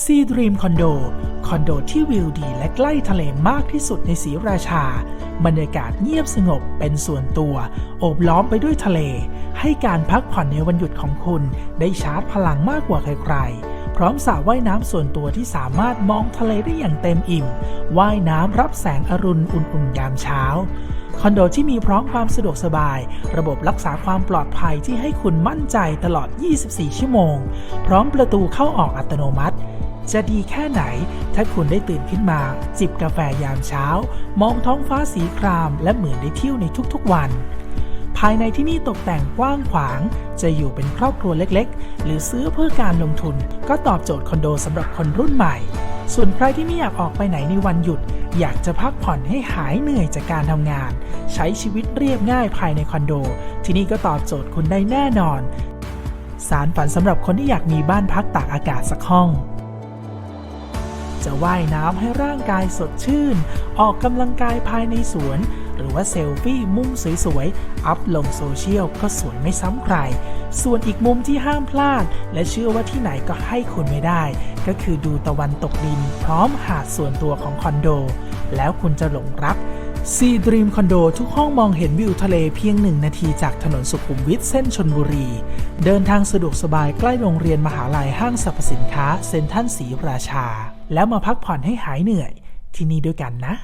ซีดรีมคอนโด คอนโดที่วิวดีและใกล้ทะเลมากที่สุดในศรีราชา บรรยากาศเงียบสงบเป็นส่วนตัว โอบล้อมไปด้วยทะเล ให้การพักผ่อนในวันหยุดของคุณได้ชาร์จพลังมากกว่าใครๆ พร้อมสระว่ายน้ำส่วนตัวที่สามารถมองทะเลได้อย่างเต็มอิ่ม ว่ายน้ำรับแสงอรุณอุ่นๆยามเช้า คอนโดที่มีพร้อมความสะดวกสบาย ระบบรักษาความปลอดภัยที่ให้คุณมั่นใจตลอด 24 ชั่วโมง พร้อมประตูเข้าออกอัตโนมัติ จะดีแค่ไหน ถ้าคุณได้ตื่นขึ้นมา จิบกาแฟยามเช้า มองท้องฟ้าสีคราม และเหมือนได้เที่ยวในทุกๆวันภายในที่นี่ตกแต่งกว้างขวาง จะอยู่เป็นครอบครัวเล็กๆ หรือซื้อเพื่อการลงทุน ก็ตอบโจทย์คอนโดสำหรับคนรุ่นใหม่ ส่วนใครที่ไม่อยากออกไปไหนในวันหยุด อยากจะพักผ่อนให้หายเหนื่อยจากการทำงาน ใช้ชีวิตเรียบง่ายภายในคอนโด ที่นี่ก็ตอบโจทย์คุณได้แน่นอน สารฝันสำหรับคนที่อยากมีบ้านพักตากอากาศสักห้อง จะว่ายน้ำให้ร่างกายสดชื่น ออกกำลังกายภายในสวน หรือว่าเซลฟี่มุมสวยๆ อัพลงโซเชียลก็สวยไม่ซ้ำใคร ส่วนอีกมุมที่ห้ามพลาด และเชื่อว่าที่ไหนก็ให้คุณไม่ได้ ก็คือดูตะวันตกดิน พร้อมหาดส่วนตัวของคอนโด แล้วคุณจะหลงรักซีดรีมคอนโดทุกห้องมองเห็นวิวทะเลเพียงหนึ่งนาทีจากถนนสุขุมวิทเส้นชนบุรี เดินทางสะดวกสบายใกล้โรงเรียนมหาลัยห้างสรรพสินค้าเซ็นทรัลศรีราชา แล้วมาพักผ่อนให้หายเหนื่อยที่นี่ด้วยกันนะ